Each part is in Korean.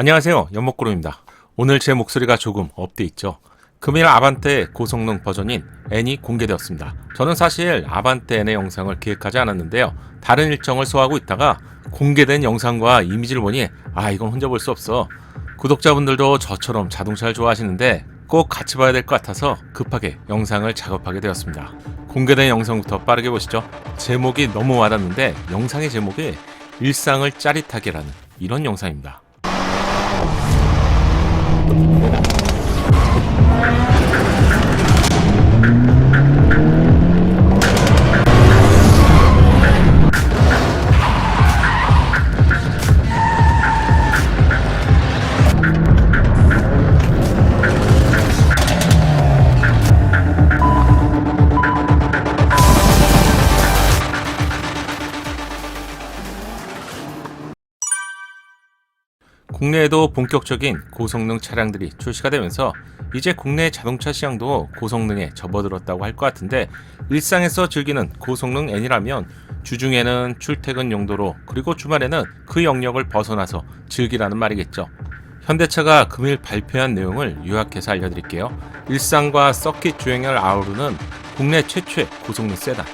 안녕하세요. 연목구름입니다. 오늘 제 목소리가 조금 업돼 있죠. 금일 아반떼 고성능 버전인 N이 공개되었습니다. 저는 사실 아반떼 N의 영상을 기획하지 않았는데요. 다른 일정을 소화하고 있다가 공개된 영상과 이미지를 보니 아 이건 혼자 볼 수 없어. 구독자분들도 저처럼 자동차를 좋아하시는데 꼭 같이 봐야 될 것 같아서 급하게 영상을 작업하게 되었습니다. 공개된 영상부터 빠르게 보시죠. 제목이 너무 와닿는데 영상의 제목이 일상을 짜릿하게라는 이런 영상입니다. Thank you. 국내에도 본격적인 고성능 차량들이 출시가 되면서 이제 국내 자동차 시장도 고성능에 접어들었다고 할 것 같은데 일상에서 즐기는 고성능 N이라면 주중에는 출퇴근 용도로 그리고 주말에는 그 영역을 벗어나서 즐기라는 말이겠죠. 현대차가 금일 발표한 내용을 요약해서 알려드릴게요. 일상과 서킷 주행을 아우르는 국내 최초의 고성능 세단.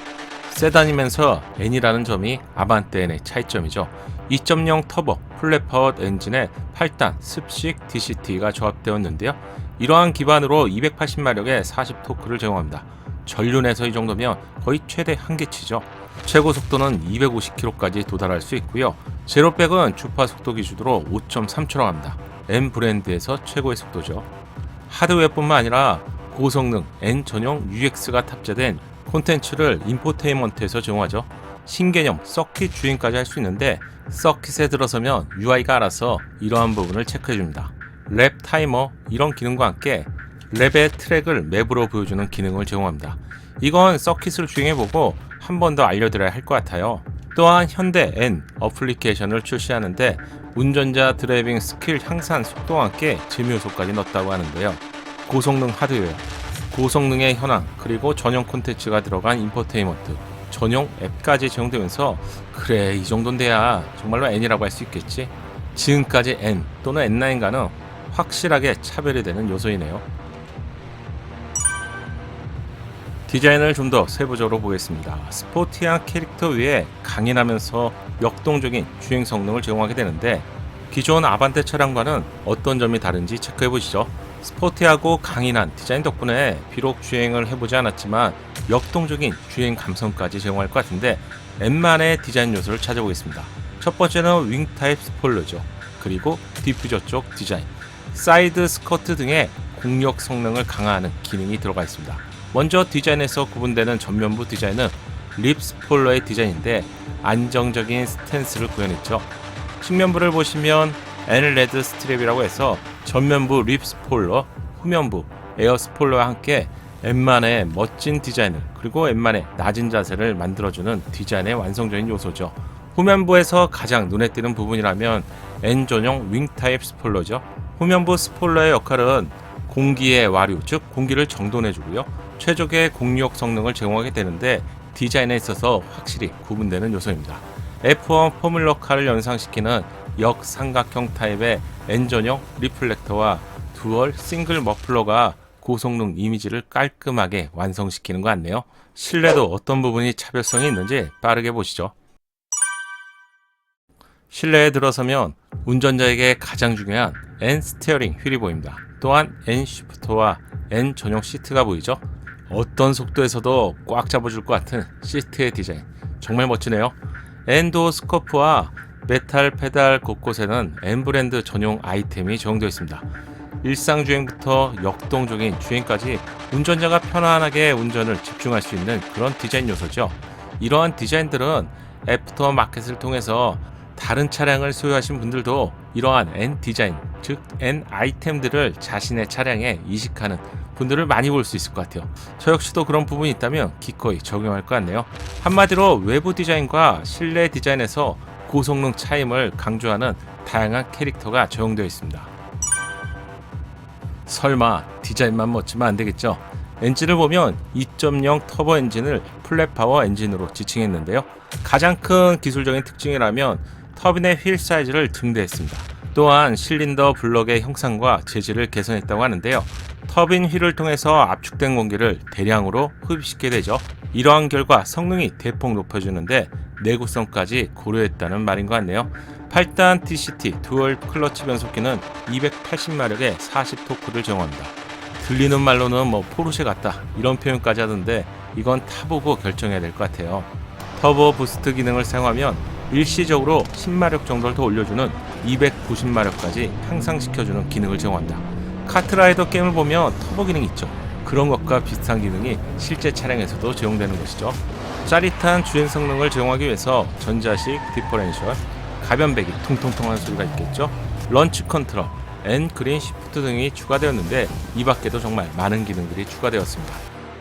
세단이면서 N이라는 점이 아반떼 N의 차이점이죠. 2.0 터보 플랫파워 엔진에 8단 습식 DCT가 조합되었는데요. 이러한 기반으로 280마력의 40토크를 제공합니다. 전륜에서 이 정도면 거의 최대 한계치죠. 최고 속도는 250km까지 도달할 수 있고요. 제로백은 주파 속도 기준으로 5.3초라고 합니다. M 브랜드에서 최고의 속도죠. 하드웨어뿐만 아니라 고성능 N 전용 UX가 탑재된 콘텐츠를 인포테인먼트에서 제공하죠. 신개념 서킷 주행까지 할 수 있는데 서킷에 들어서면 UI가 알아서 이러한 부분을 체크해줍니다. 랩 타이머 이런 기능과 함께 랩의 트랙을 맵으로 보여주는 기능을 제공합니다. 이건 서킷을 주행해보고 한 번 더 알려드려야 할 것 같아요. 또한 현대 N 어플리케이션을 출시하는데 운전자 드라이빙 스킬 향상 속도와 함께 재미 요소까지 넣었다고 하는데요. 고성능 하드웨어, 고성능의 현황, 그리고 전용 콘텐츠가 들어간 인포테인먼트, 전용 앱까지 제공되면서 그래 이 정도는 돼야 정말로 N이라고 할 수 있겠지. 지금까지 N 또는 N9과는 확실하게 차별이 되는 요소이네요. 디자인을 좀 더 세부적으로 보겠습니다. 스포티한 캐릭터 위에 강인하면서 역동적인 주행 성능을 제공하게 되는데 기존 아반떼 차량과는 어떤 점이 다른지 체크해 보시죠. 스포티하고 강인한 디자인 덕분에 비록 주행을 해보지 않았지만 역동적인 주행 감성까지 제공할 것 같은데 N만의 디자인 요소를 찾아보겠습니다. 첫 번째는 윙 타입 스포일러죠. 그리고 디퓨저 쪽 디자인, 사이드 스커트 등의 공력 성능을 강화하는 기능이 들어가 있습니다. 먼저 디자인에서 구분되는 전면부 디자인은 립 스포일러의 디자인인데 안정적인 스탠스를 구현했죠. 측면부를 보시면 N레드 스트랩이라고 해서 전면부 립 스포일러, 후면부 에어 스포일러와 함께 N만의 멋진 디자인을 그리고 N만의 낮은 자세를 만들어주는 디자인의 완성적인 요소죠. 후면부에서 가장 눈에 띄는 부분이라면 N 전용 윙 타입 스포일러죠. 후면부 스포일러의 역할은 공기의 와류, 즉 공기를 정돈해주고요. 최적의 공력 성능을 제공하게 되는데 디자인에 있어서 확실히 구분되는 요소입니다. F1 포뮬러카를 연상시키는 역삼각형 타입의 N전용 리플렉터와 두얼 싱글 머플러가 고성능 이미지를 깔끔하게 완성시키는 것 같네요. 실내도 어떤 부분이 차별성이 있는지 빠르게 보시죠. 실내에 들어서면 운전자에게 가장 중요한 N 스티어링 휠이 보입니다. 또한 N 쉬프트와 N 전용 시트가 보이죠? 어떤 속도에서도 꽉 잡아줄 것 같은 시트의 디자인 정말 멋지네요. N도 스코프와 메탈 페달 곳곳에는 N 브랜드 전용 아이템이 적용되어 있습니다. 일상 주행부터 역동적인 주행까지 운전자가 편안하게 운전을 집중할 수 있는 그런 디자인 요소죠. 이러한 디자인들은 애프터 마켓을 통해서 다른 차량을 소유하신 분들도 이러한 N 디자인, 즉 N 아이템들을 자신의 차량에 이식하는 분들을 많이 볼 수 있을 것 같아요. 저 역시도 그런 부분이 있다면 기꺼이 적용할 것 같네요. 한마디로 외부 디자인과 실내 디자인에서 고성능 차임을 강조하는 다양한 캐릭터가 적용되어 있습니다. 설마 디자인만 멋지면 안 되겠죠? 엔진을 보면 2.0 터보 엔진을 플랫 파워 엔진으로 지칭했는데요. 가장 큰 기술적인 특징이라면 터빈의 휠 사이즈를 증대했습니다. 또한 실린더 블럭의 형상과 재질을 개선했다고 하는데요. 터빈 휠을 통해서 압축된 공기를 대량으로 흡입시키게 되죠. 이러한 결과 성능이 대폭 높아지는데 내구성까지 고려했다는 말인 것 같네요. 8단 TCT 듀얼 클러치 변속기는 280마력의 40토크를 제공합니다. 들리는 말로는 뭐 포르쉐 같다 이런 표현까지 하던데 이건 타보고 결정해야 될 것 같아요. 터보 부스트 기능을 사용하면 일시적으로 10마력 정도를 더 올려주는 290마력까지 향상시켜주는 기능을 제공한다. 카트라이더 게임을 보면 터보 기능이 있죠. 그런 것과 비슷한 기능이 실제 차량에서도 제공되는 것이죠. 짜릿한 주행 성능을 제공하기 위해서 전자식 디퍼렌셜, 가변배기 통통통한 소리가 있겠죠. 런치 컨트롤, 앤 그린 시프트 등이 추가되었는데 이 밖에도 정말 많은 기능들이 추가되었습니다.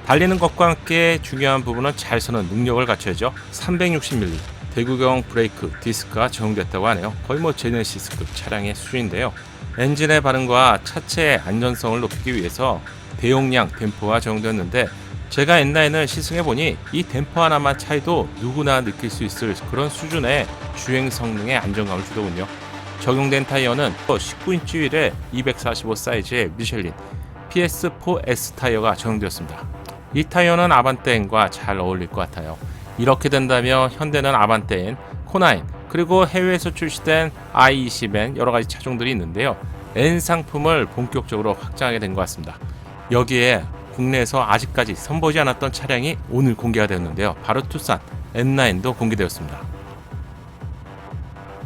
달리는 것과 함께 중요한 부분은 잘 서는 능력을 갖춰야죠. 360mm 대구경 브레이크 디스크가 적용됐다고 하네요. 거의 뭐 제네시스급 차량의 수준인데요. 엔진의 반응과 차체의 안전성을 높이기 위해서 대용량 댐퍼가 적용되었는데 제가 옛날에는 시승해보니 이 댐퍼 하나만 차이도 누구나 느낄 수 있을 그런 수준의 주행 성능의 안정감을 주더군요. 적용된 타이어는 19인치 휠에 245 사이즈의 미셸린 PS4S 타이어가 적용되었습니다. 이 타이어는 아반떼엔과 잘 어울릴 것 같아요. 이렇게 된다면 현대는 아반떼엔, 코나인, 그리고 해외에서 출시된 i20엔 여러 가지 차종들이 있는데요. N 상품을 본격적으로 확장하게 된 것 같습니다. 여기에 국내에서 아직까지 선보이지 않았던 차량이 오늘 공개가 되었는데요. 바로 투싼 N9도 공개되었습니다.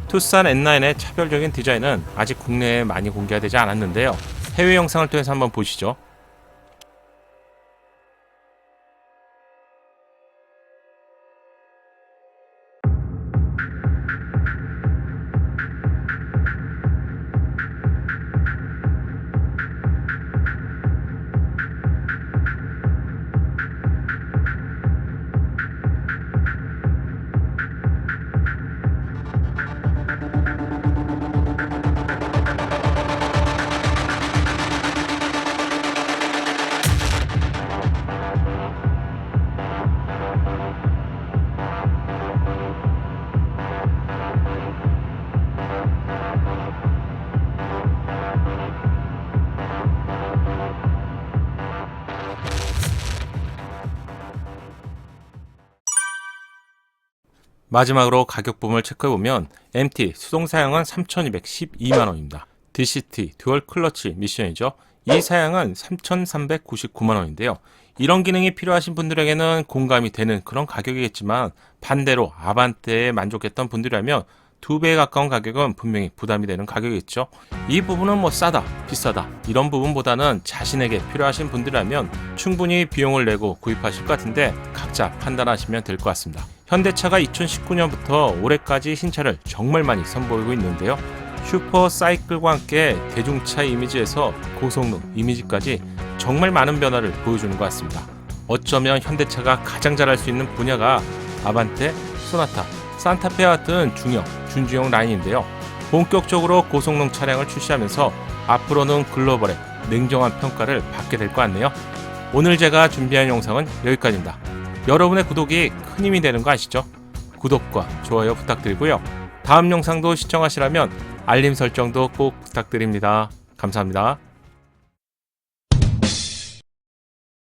투싼 N9의 차별적인 디자인은 아직 국내에 많이 공개가 되지 않았는데요. 해외 영상을 통해서 한번 보시죠. 마지막으로 가격 부분을 체크해보면 MT 수동 사양은 3,212만 원입니다. DCT 듀얼 클러치 미션이죠. 이 사양은 3,399만 원인데요. 이런 기능이 필요하신 분들에게는 공감이 되는 그런 가격이겠지만 반대로 아반떼에 만족했던 분들이라면 두 배에 가까운 가격은 분명히 부담이 되는 가격이겠죠. 이 부분은 뭐 싸다, 비싸다 이런 부분보다는 자신에게 필요하신 분들이라면 충분히 비용을 내고 구입하실 것 같은데 각자 판단하시면 될 것 같습니다. 현대차가 2019년부터 올해까지 신차를 정말 많이 선보이고 있는데요. 슈퍼 사이클과 함께 대중차 이미지에서 고성능 이미지까지 정말 많은 변화를 보여주는 것 같습니다. 어쩌면 현대차가 가장 잘할 수 있는 분야가 아반떼, 소나타, 산타페 같은 중형, 준중형 라인인데요. 본격적으로 고성능 차량을 출시하면서 앞으로는 글로벌의 냉정한 평가를 받게 될 것 같네요. 오늘 제가 준비한 영상은 여기까지입니다. 여러분의 구독이 큰 힘이 되는 거 아시죠? 구독과 좋아요 부탁드리고요. 다음 영상도 시청하시라면 알림 설정도 꼭 부탁드립니다. 감사합니다.